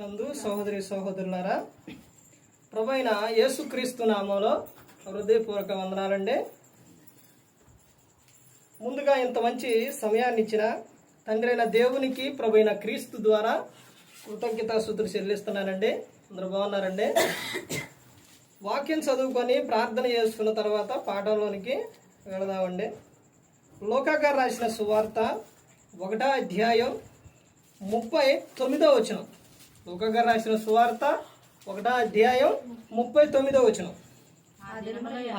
నందు సహోదరి సహోదరులారా ప్రభైన యేసుక్రీస్తు నామంలో హృదయపూర్వక వందనాలండి. ముందుగా ఇంత మంచి సమయాన్ని ఇచ్చిన తండ్రైన దేవునికి ప్రభైన క్రీస్తు ద్వారా కృతజ్ఞతాశుద్ధులు చెల్లిస్తున్నానండి. అందరూ బాగున్నారండి? వాక్యం చదువుకొని ప్రార్థన చేసుకున్న తర్వాత పాఠంలోనికి వెళదామండి. లోకాగారు రాసిన సువార్త ఒకటో అధ్యాయం ముప్పై తొమ్మిదో వచనం. లోకగారు రాసిన సువార్త ఒకటో అధ్యాయం ముప్పై తొమ్మిదో వచనం.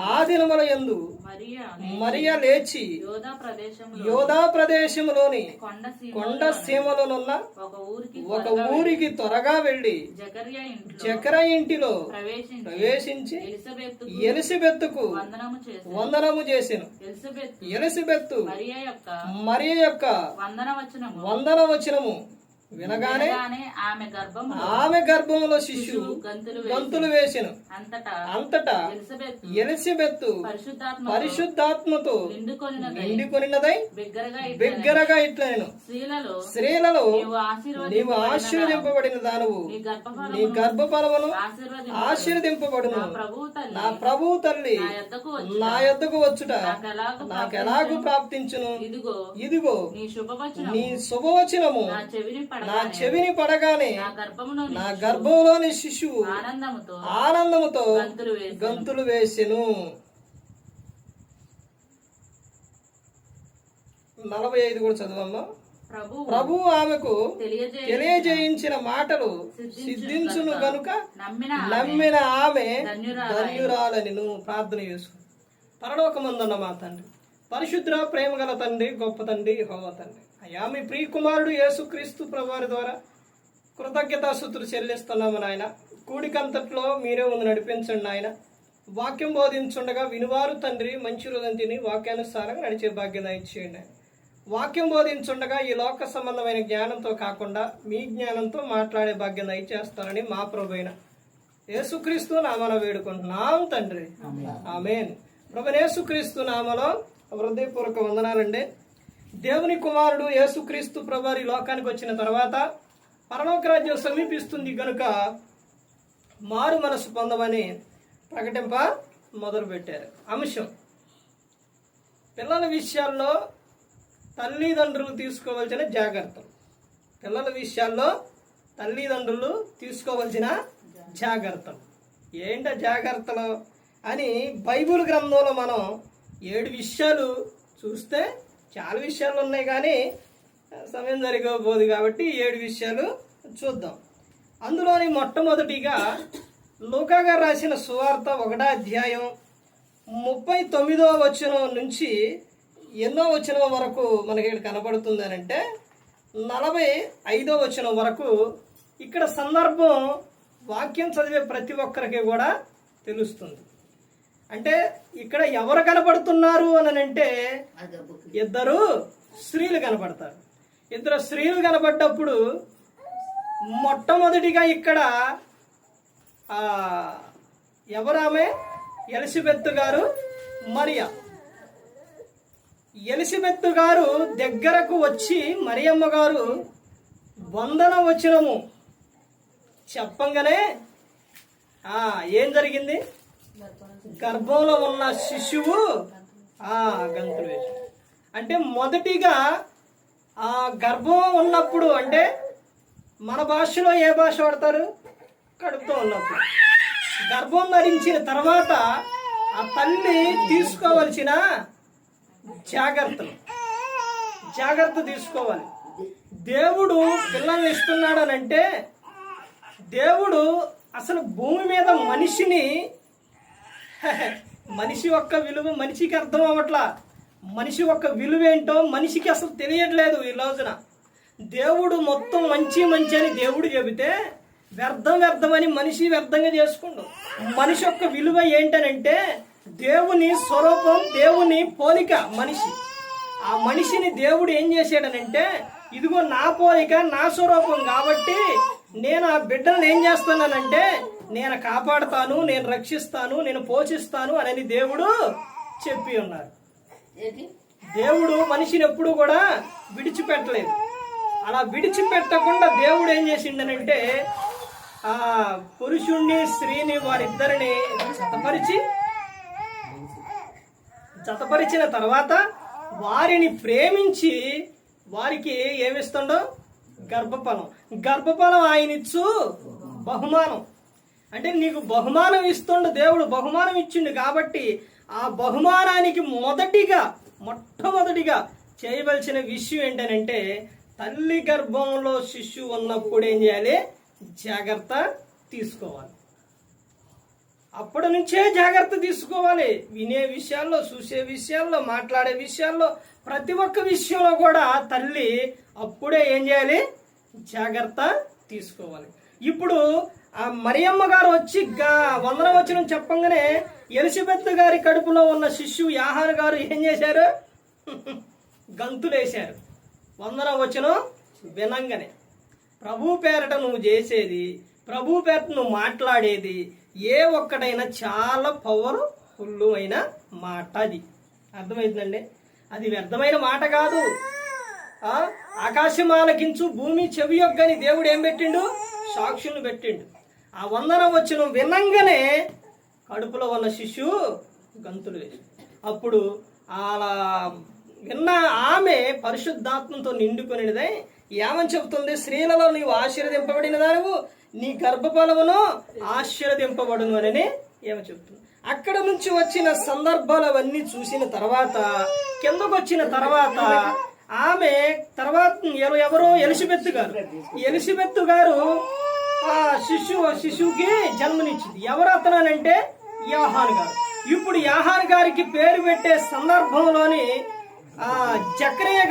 ఆ దినముల యందు మరియా లేచి యోధా ప్రదేశంలో యోధా ప్రదేశంలోని కొండ సీమ కొండ సీమలోనున్న ఒక ఊరికి త్వరగా ఇంట్లో చక్ర ఇంటిలో ప్రవేశించి ఎలిసబెత్తుకు వందనము చేసి వందనము చేసెను. ఎలిసబెత్తు మరియా యొక్క వందన వచనము వినగానే ఆమె గర్భము ఆమె గర్భంలో శిశువు గంతులు వేసెను అంతటా ఎలిజబెత్ ఎలిసబెత్తు పరిశుద్ధాత్మ పరిశుద్ధాత్మతో నిండుకొనినదై బిగ్గరగా ఇట్లా స్త్రీలలో నీవు ఆశీర్వది నీవు ఆశీర్వదింపబడిన దానవు నీ గర్భఫలం నీ గర్భఫలమును ఆశీర్వది ఆశీర్వదింపబడును. నా ప్రభువు తల్లి. నా యొద్దకు యొద్దకు వచ్చుట. నాకెలాగు నాకెలాగు ప్రాప్తించును? ఇదిగో ఇదిగో నీ శుభవచనం నీ శుభవచనము. నా చెవిని పడగానే నా గర్భంలోని శిశువు ఆనందముతో గంతులు వేసి గంతులు వేసెను. నలభై ఐదు కూడా చదవమ్మా. ప్రభు ఆమెకు తెలియజే తెలియజేయించిన మాటలు సిద్ధించును గనుక నమ్మిన ఆమె ధన్యురాలై. ధన్యురాలని నువ్వు ప్రార్థన చేసుకో పరలోకమందున్న మా తండ్రి. పరిశుద్ర ప్రేమ గల తండ్రి గొప్ప తండ్రి హోమ తండ్రి. అయ్యా మీ ప్రియ కుమారుడు యేసుక్రీస్తు ప్రభువారి ద్వారా కృతజ్ఞతాసుతులు చెల్లిస్తున్నాము నాయన. కూడికంతట్లో మీరే ముందు నడిపించండి నాయన. వాక్యం బోధించుండగా వినువారు తండ్రి మంచి హృదయం తిని వాక్యానుసారంగా నడిచే భాగ్యం ఇచ్చేయండి. వాక్యం బోధించుండగా ఈ లోక సంబంధమైన జ్ఞానంతో కాకుండా మీ జ్ఞానంతో మాట్లాడే భాగ్యం దయచేస్తారని మా ప్రభైన యేసుక్రీస్తు నామన వేడుకుంటున్నాం తండ్రి. ఆమెన్. ప్రభు యేసుక్రీస్తు నామలో హృదయపూర్వక వందనాలండి. దేవుని కుమారుడు యేసుక్రీస్తు ప్రభువారి లోకానికి వచ్చిన తర్వాత పరలోక రాజ్యం సమీపిస్తుంది కనుక మారు మనసు పొందమని ప్రకటింప మొదలుపెట్టారు. అంశం. పిల్లల విషయాల్లో తల్లిదండ్రులు తీసుకోవాల్సిన జాగ్రత్తలు పిల్లల విషయాల్లో తల్లిదండ్రులు తీసుకోవాల్సిన జాగ్రత్తలు ఏంట జాగ్రత్తలు అని బైబిల్ గ్రంథంలో మనం ఏడు విషయాలు చూస్తే చాలా విషయాలు ఉన్నాయి కానీ సమయం జరిగబోదు కాబట్టి ఏడు విషయాలు చూద్దాం. అందులోని మొట్టమొదటిగా లోకాగా రాసిన సువార్త ఒకటో అధ్యాయం ముప్పై తొమ్మిదో వచనం నుంచి ఎన్నో వచనం వరకు మనకి ఇక్కడ కనబడుతుంది అని అంటే నలభై ఐదో వచనం వరకు ఇక్కడ సందర్భం వాక్యం చదివే ప్రతి ఒక్కరికి కూడా తెలుస్తుంది. అంటే ఇక్కడ ఎవరు కనపడుతున్నారు అని అంటే ఇద్దరు స్త్రీలు కనపడతారు. ఇద్దరు స్త్రీలు కనపడ్డప్పుడు మొట్టమొదటిగా ఇక్కడ ఆ, ఎవరామె? ఎలిజబెత్ గారు మరియా. ఎలిజబెత్ గారు దగ్గరకు వచ్చి మరియమ్మ గారు వందన వచ్చినము చెప్పంగానే ఏం జరిగింది? గర్భంలో ఉన్న శిశువు ఆ గంతులు వేసి అంటే మొదటిగా ఆ గర్భం ఉన్నప్పుడు అంటే మన భాషలో ఏ భాష వాడతారు? కడుపుతో ఉన్నప్పుడు. గర్భం ధరించిన తర్వాత ఆ తల్లి తీసుకోవలసిన జాగ్రత్తలు. జాగ్రత్త తీసుకోవాలి. దేవుడు పిల్లల్ని ఇస్తున్నాడు అని అంటే దేవుడు అసలు భూమి మీద మనిషిని మనిషి యొక్క విలువ మనిషికి అర్థం అవ్వట్లా. మనిషి యొక్క విలువ ఏంటో మనిషికి అసలు తెలియట్లేదు ఈ రోజున. దేవుడు మొత్తం మంచి మంచి అని దేవుడు చెబితే వ్యర్థం వ్యర్థమని మనిషి వ్యర్థంగా చేసుకుండు. మనిషి యొక్క విలువ ఏంటనంటే దేవుని స్వరూపం దేవుని పోలిక మనిషి. ఆ మనిషిని దేవుడు ఏం చేశాడనంటే ఇదిగో నా పోలిక నా స్వరూపం కాబట్టి నేను ఆ బిడ్డలను ఏం చేస్తున్నానంటే నేను కాపాడుతాను నేను రక్షిస్తాను నేను పోషిస్తాను అని దేవుడు చెప్పి ఉన్నారు. దేవుడు మనిషిని ఎప్పుడు కూడా విడిచిపెట్టలేదు. అలా విడిచిపెట్టకుండా దేవుడు ఏం చేసిండనంటే ఆ పురుషుణ్ణి స్త్రీని వారిద్దరిని జతపరిచి జతపరిచిన తర్వాత వారిని ప్రేమించి వారికి ఏమిస్తుండో గర్భఫలం. గర్భఫలం ఆయన ఇచ్చు బహుమానం. అంటే నీకు బహుమానం ఇస్తుండు దేవుడు బహుమానం ఇచ్చిండు కాబట్టి ఆ బహుమానానికి మొదటిగా మొట్టమొదటిగా చేయవలసిన విషయం ఏంటనంటే తల్లి గర్భంలో శిశువు ఉన్నప్పుడు ఏం చేయాలి? జాగ్రత్త తీసుకోవాలి. అప్పటి నుంచే జాగ్రత్త తీసుకోవాలి. వినే విషయాల్లో చూసే విషయాల్లో మాట్లాడే విషయాల్లో ప్రతి ఒక్క విషయంలో కూడా తల్లి అప్పుడే ఏం చేయాలి? జాగ్రత్త తీసుకోవాలి. ఇప్పుడు ఆ మరియమ్మ గారు వచ్చి గా- వందన వచనం చెప్పంగానే ఎలిజబెత్ గారి కడుపులో ఉన్న శిష్యువు యాహార్ గారు ఏం చేశారు? గంతులేశారు. వందన వచనం వినంగానే. ప్రభు పేరట నువ్వు చేసేది ప్రభు పేరట నువ్వు మాట్లాడేది ఏ ఒక్కటైనా చాలా పవర్ ఫుల్ అయిన మాట అది. అర్థమైందండి? అది వ్యర్థమైన మాట కాదు. ఆ ఆకాశం ఆలకించు భూమి చెవి యొక్కని దేవుడు ఏం పెట్టిండు? సాక్షులను పెట్టిండు. ఆ వందన వచ్చిన వినంగానే కడుపులో ఉన్న శిష్యువు గంతులు వేసి అప్పుడు అలా విన్న ఆమె పరిశుద్ధాత్మతో నిండుకొనిదే ఏమని చెప్తుంది స్త్రీలలో నీవు ఆశీర్వదింపబడిన దానివు నీ గర్భఫలమును ఆశీర్వదింపబడును అని ఏమో చెప్తుంది అక్కడ నుంచి వచ్చిన సందర్భాలు అవన్నీ చూసిన తర్వాత కిందకు వచ్చిన తర్వాత ఆమె తర్వాత ఎవరో? ఎలిజబెత్ గారు. ఎలిజబెత్ గారు శిశువు శిశువుకి జన్మనిచ్చింది. ఎవరు అతనంటే యాహాన్ గారు. ఇప్పుడు యాహాన్ గారికి పేరు పెట్టే సందర్భంలోని ఆ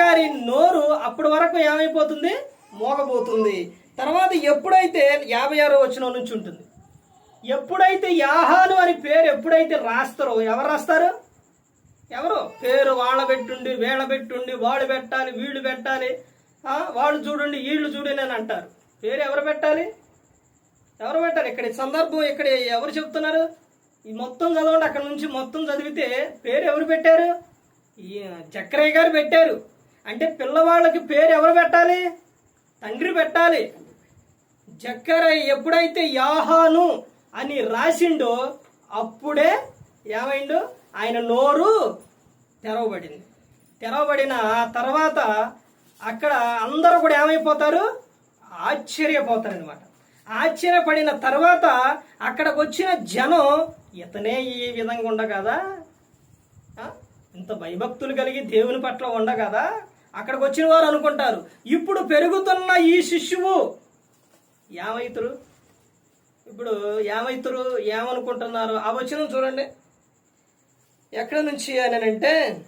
గారి నోరు అప్పటి వరకు ఏమైపోతుంది? మోగబోతుంది. తర్వాత ఎప్పుడైతే యాభై ఆరో వచ్చిన నుంచి ఉంటుంది. ఎప్పుడైతే యాహాను అని పేరు ఎప్పుడైతే రాస్తారో ఎవరు రాస్తారు? ఎవరు? పేరు వాళ్ళ పెట్టుండి వీళ్ళ పెట్టుండి వాళ్ళు పెట్టాలి వీళ్ళు పెట్టాలి. వాళ్ళు చూడండి వీళ్ళు చూడండి అని అంటారు. పేరు ఎవరు పెట్టాలి? ఎవరు పెట్టారు ఇక్కడ ఈ సందర్భం ఇక్కడ ఎవరు చెప్తున్నారు ఈ మొత్తం చదవండి. అక్కడ నుంచి మొత్తం చదివితే పేరు ఎవరు పెట్టారు? ఈ చక్రయ్య గారు పెట్టారు. అంటే పిల్లవాళ్ళకి పేరు ఎవరు పెట్టాలి? తండ్రి పెట్టాలి. జక్కరయ్య ఎప్పుడైతే యాహాను అని రాసిండో అప్పుడే ఏమైండు? ఆయన నోరు తెరవబడింది. తెరవబడిన తర్వాత అక్కడ అందరూ కూడా ఏమైపోతారు? ఆశ్చర్యపోతారనమాట ఆశ్చర్యపడిన తర్వాత అక్కడికి వచ్చిన జనం ఇతనే ఈ విధంగా ఉండగదా? ఇంత భయభక్తులు కలిగి దేవుని పట్ల ఉండగదా? అక్కడికి వచ్చిన వారు అనుకుంటారు ఇప్పుడు పెరుగుతున్న ఈ శిష్యువు ఏమైతురు ఇప్పుడు ఏమైతురు ఏమనుకుంటున్నారు? ఆ వచ్చిన చూడండి. ఎక్కడ నుంచి అని అంటే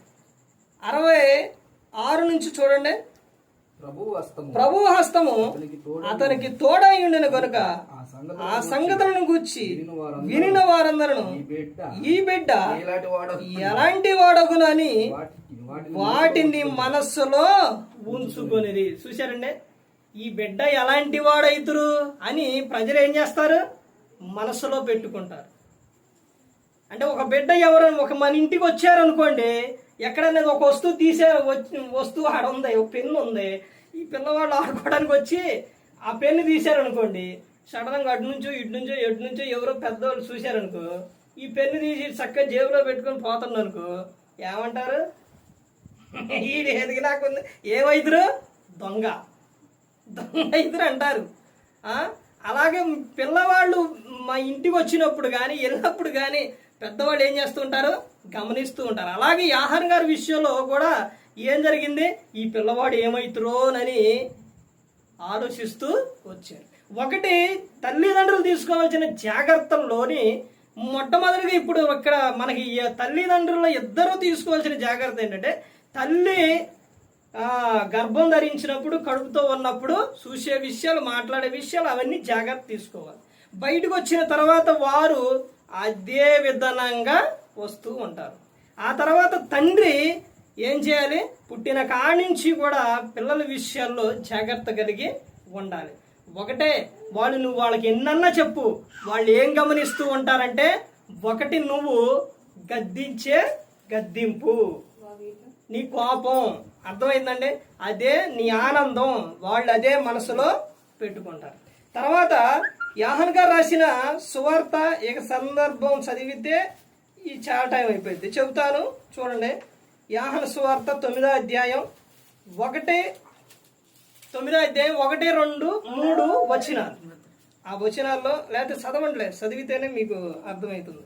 అరవై ఆరు నుంచి చూడండి. ప్రభు హస్తము. అతనికి తోడు ఉండిన కనుక ఆ సంగతి ఆ సంగతులను గూర్చి వినిన వారందరూ ఈ బిడ్డ ఎలాంటి వాడు ఎలాంటి వాడగునని వాటిని వాటిని మనస్సులో ఉంచుకొనిది చూశారండి? ఈ బిడ్డ ఎలాంటి వాడైతురు అని ప్రజలు ఏం చేస్తారు? మనసులో పెట్టుకుంటారు. అంటే ఒక బిడ్డ ఎవరైనా ఒక మన ఇంటికి వచ్చారనుకోండి ఎక్కడన్నా ఒక వస్తువు తీసే వచ్చి- వస్తువు ఆడ ఉంది ఒక పెన్ను ఉంది. ఈ పిల్లవాళ్ళు ఆడుకోవడానికి వచ్చి ఆ పెన్ను తీశారనుకోండి సడన్గా అటు నుంచో ఇటు నుంచో ఎటు నుంచో ఎవరో పెద్దవాళ్ళు చూశారనుకో ఈ పెన్ను తీసి చక్కగా జేబులో పెట్టుకొని పోతున్నానుకో ఏమంటారు? ఈడు ఎదిగి నాకు ఏమైతురు దొంగ. దొంగ ఇద్దరు అంటారు. అలాగే పిల్లవాళ్ళు మా ఇంటికి వచ్చినప్పుడు కానీ వెళ్ళినప్పుడు కానీ పెద్దవాళ్ళు ఏం చేస్తూ ఉంటారు గమనిస్తూ ఉంటారు. అలాగే ఈ ఆహారం గారి విషయంలో కూడా ఏం జరిగింది? ఈ పిల్లవాడు ఏమవుతురోనని ఆలోచిస్తూ వచ్చారు. ఒకటి తల్లిదండ్రులు తీసుకోవాల్సిన జాగ్రత్తల్లోని మొట్టమొదటిగా ఇప్పుడు ఇక్కడ మనకి తల్లిదండ్రుల ఇద్దరు తీసుకోవాల్సిన జాగ్రత్త ఏంటంటే తల్లి గర్భం ధరించినప్పుడు కడుపుతో ఉన్నప్పుడు చూసే విషయాలు మాట్లాడే విషయాలు అవన్నీ జాగ్రత్త తీసుకోవాలి. బయటకు వచ్చిన తర్వాత వారు అదే విధానంగా వస్తూ ఉంటారు. ఆ తర్వాత తండ్రి ఏం చేయాలి? పుట్టిన కాడి నుంచి కూడా పిల్లల విషయాల్లో జాగ్రత్త కలిగి ఉండాలి. ఒకటే వాళ్ళు నువ్వు వాళ్ళకి ఎన్నన్నా చెప్పు. వాళ్ళు ఏం గమనిస్తూ ఉంటారంటే ఒకటి నువ్వు గద్దించే గద్దింపు. నీ కోపం. అర్థమైందండి? అదే నీ ఆనందం. వాళ్ళు అదే మనసులో పెట్టుకుంటారు. తర్వాత యాహన్ గారు రాసిన సువార్త ఇక సందర్భం చదివితే ఈ చాలా టైం అయిపోయింది. చెబుతాను చూడండి. యాహన్ సువార్త తొమ్మిదో అధ్యాయం ఒకటి తొమ్మిదో అధ్యాయం ఒకటి రెండు మూడు వచనాలు. ఆ వచనాల్లో లేకపోతే చదవండిలే చదివితేనే మీకు అర్థమవుతుంది.